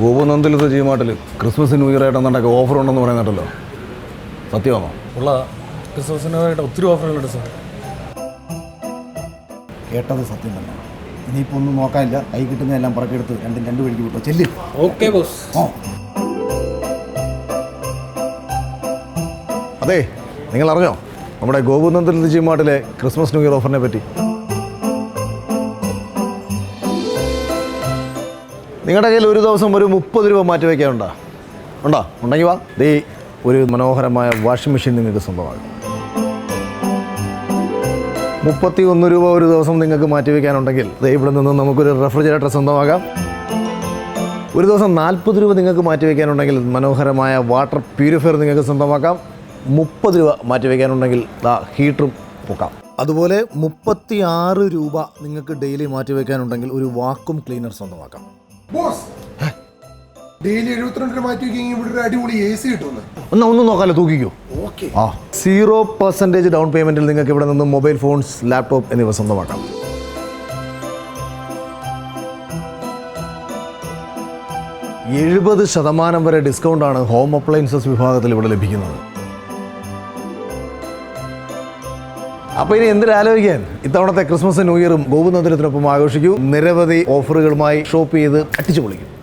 ഗോപുനന്ദിലത്തെ ജീമാട്ടിൽ Christmas new year ആയിട്ട് എന്തൊക്കെ ഓഫർ ഉണ്ടെന്ന് പറയുന്നുണ്ടല്ലോ സത്യമാണോ? ഉള്ള ക്രിസ്മസിനായിട്ട് ഒത്തിരി ഓഫറുകളുണ്ട് സാർ. കേട്ടത് സത്യം തന്നെ. ഇനിയിപ്പോൾ ഒന്നും നോക്കാനില്ല. കൈ കിട്ടുന്നതെല്ലാം പറക്കെടുത്ത് രണ്ടും രണ്ട് വഴിക്ക് വിട്ടോ. ചെല്ലി. ഓക്കെ ബോസ് ഓ. അതെ നിങ്ങൾ അറിഞ്ഞോ നമ്മുടെ ഗോപുനന്ദൻ ജിമാട്ടിലെ ക്രിസ്മസ് ന്യൂ ഇയർ ഓഫറിനെ പറ്റി. നിങ്ങളുടെ കയ്യിൽ ഒരു ദിവസം ഒരു മുപ്പത് രൂപ മാറ്റി വയ്ക്കാനുണ്ടോ? ഉണ്ടോ? ഉണ്ടെങ്കിൽ വാ. ദേ ഒരു മനോഹരമായ വാഷിംഗ് മെഷീൻ നിങ്ങൾക്ക് സ്വന്തമാകും മുപ്പത്തി ഒന്ന് രൂപ ഒരു ദിവസം നിങ്ങൾക്ക് മാറ്റി വയ്ക്കാനുണ്ടെങ്കിൽ ദേ ഇവിടെ നിന്ന് നമുക്കൊരു റെഫ്രിജറേറ്റർ സ്വന്തമാകാം ഒരു ദിവസം നാൽപ്പത് രൂപ നിങ്ങൾക്ക് മാറ്റി വയ്ക്കാനുണ്ടെങ്കിൽ മനോഹരമായ വാട്ടർ പ്യൂരിഫയർ നിങ്ങൾക്ക് സ്വന്തമാക്കാം. മുപ്പത് രൂപ മാറ്റി വയ്ക്കാനുണ്ടെങ്കിൽ ദാ ഹീറ്ററും പൊക്കാം. അതുപോലെ മുപ്പത്തി ആറ് രൂപ നിങ്ങൾക്ക് ഡെയിലി മാറ്റി വയ്ക്കാനുണ്ടെങ്കിൽ ഒരു വാക്വം ക്ലീനർ സ്വന്തമാക്കാം. ബോസ്. ഡെയിലി എഴുപത്തിരണ്ട് മാറ്റി വെക്കുകയും ഇവിടെ ഒരു അടിപൊളി എ സി കിട്ടുന്നു ഒന്ന് ഒന്നും നോക്കാമല്ലോ തൂക്കിക്കോ. ഓക്കെ. ആ. സീറോ പെർസെന്റേജ് ഡൗൺ പേയ്മെന്റിൽ നിങ്ങൾക്ക് ഇവിടെ നിന്ന് മൊബൈൽ ഫോൺസ് ലാപ്ടോപ്പ് എന്നിവ സ്വന്തമാക്കാം. എഴുപത് ശതമാനം വരെ ഡിസ്കൗണ്ടാണ് ഹോം അപ്ലയൻസസ് വിഭാഗത്തിൽ ഇവിടെ ലഭിക്കുന്നത്. അപ്പോൾ ഇനി എന്തിനാലോചിക്കാൻ ഇത്തവണത്തെ ക്രിസ്മസ് ന്യൂ ഇയറും ഗോപുനന്ദനത്തിനൊപ്പം ആഘോഷിക്കൂ. നിരവധി ഓഫറുകളുമായി ഷോപ്പ് ചെയ്ത് അടിച്ചു പൊളിക്കും